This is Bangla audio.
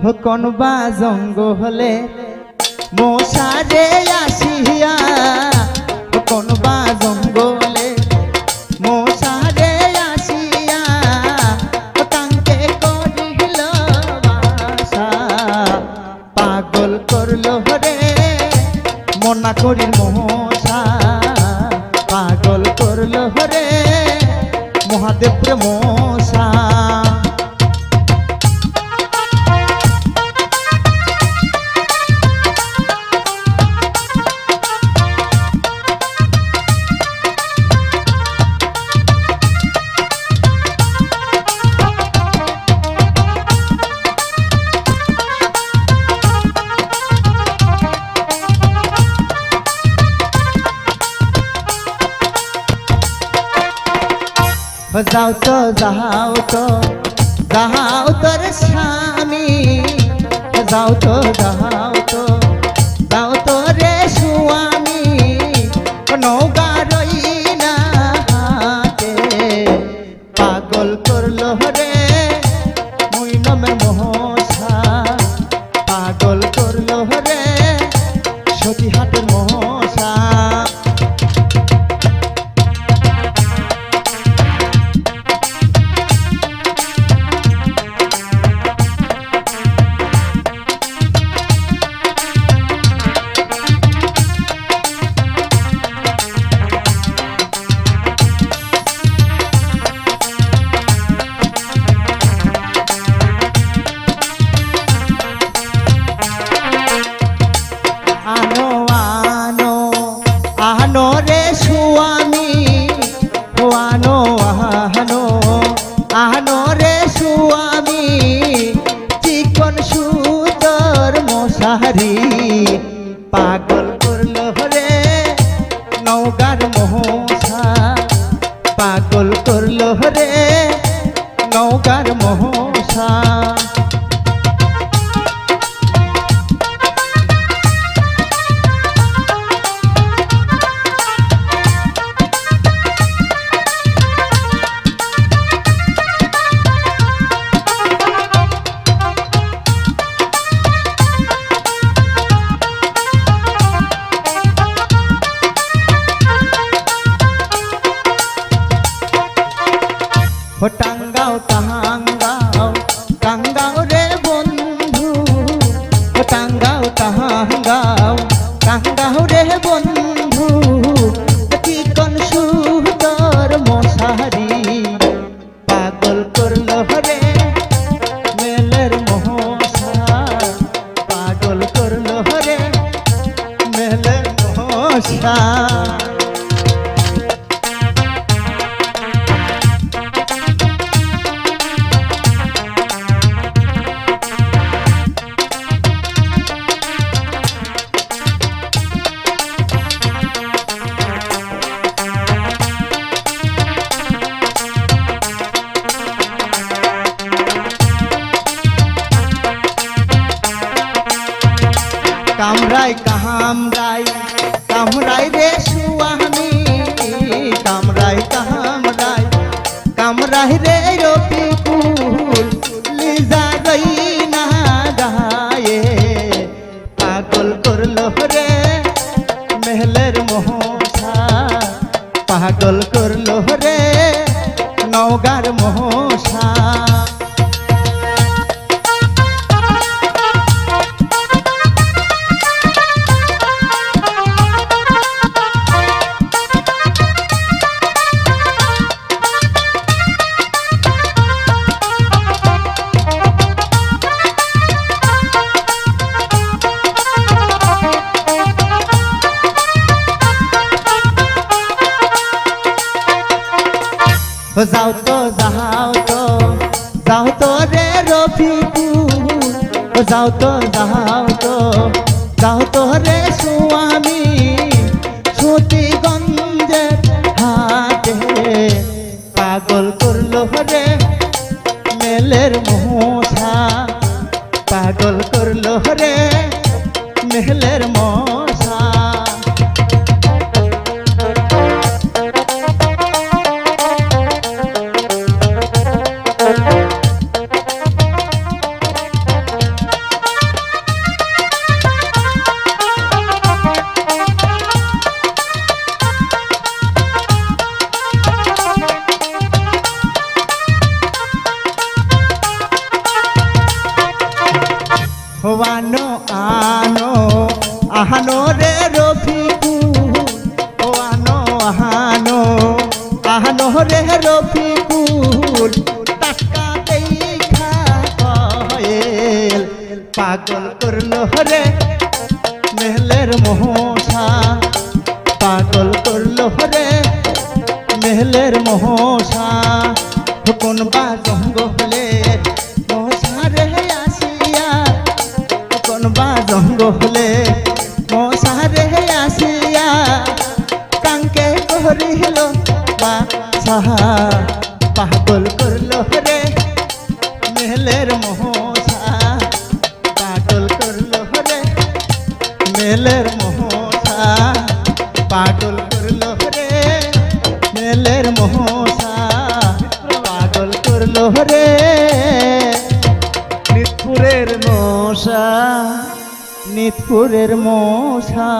কোন বা জঙ্গলে মশারে আসিয়া কোন বা জঙ্গলে মশারে আসিয়া তাঙ্কে করিল পাগল করল রে মনা করি মশা। পাগল করল রে মহাদেব মশা। যাও তো যাও তো, যাও তোর স্বামী। যাও তো যাও তো যাও তো রে স্বামী। নৌকা রই না পাগল করল রে মশারি পাগল করল হরে নৌকার মহসা। পাগল করল হরে নৌকার মহসা। কামরাই কামরাই রে সুয়ামি কামরাই কামরাই কামরাই রে ও যাও তো যাও তো যাও তো রে রফিকুল। ও যাও তো যাও তো যাও তো রে সুয়ামি। সুতিগঞ্জে হাটে পাগল করল রে মেলের মশা। পাগল করল রে মেলের মশা। আহানো রে রফিকুল টাকা পাগল করল রে মেহলের মহসা। পাগল করল রে মেহলের মহসা। কোন বা জঙ্গলে মশা রে আসিয়া। কোন বা মশা সাহা পাগল করল রে। মেহলের মহসা পাগল করল রে। মেলের মহসা পাগল করল রে। মেলের মহসা পাগল করল রে। নিতপুরের মশা নিতপুরের মশা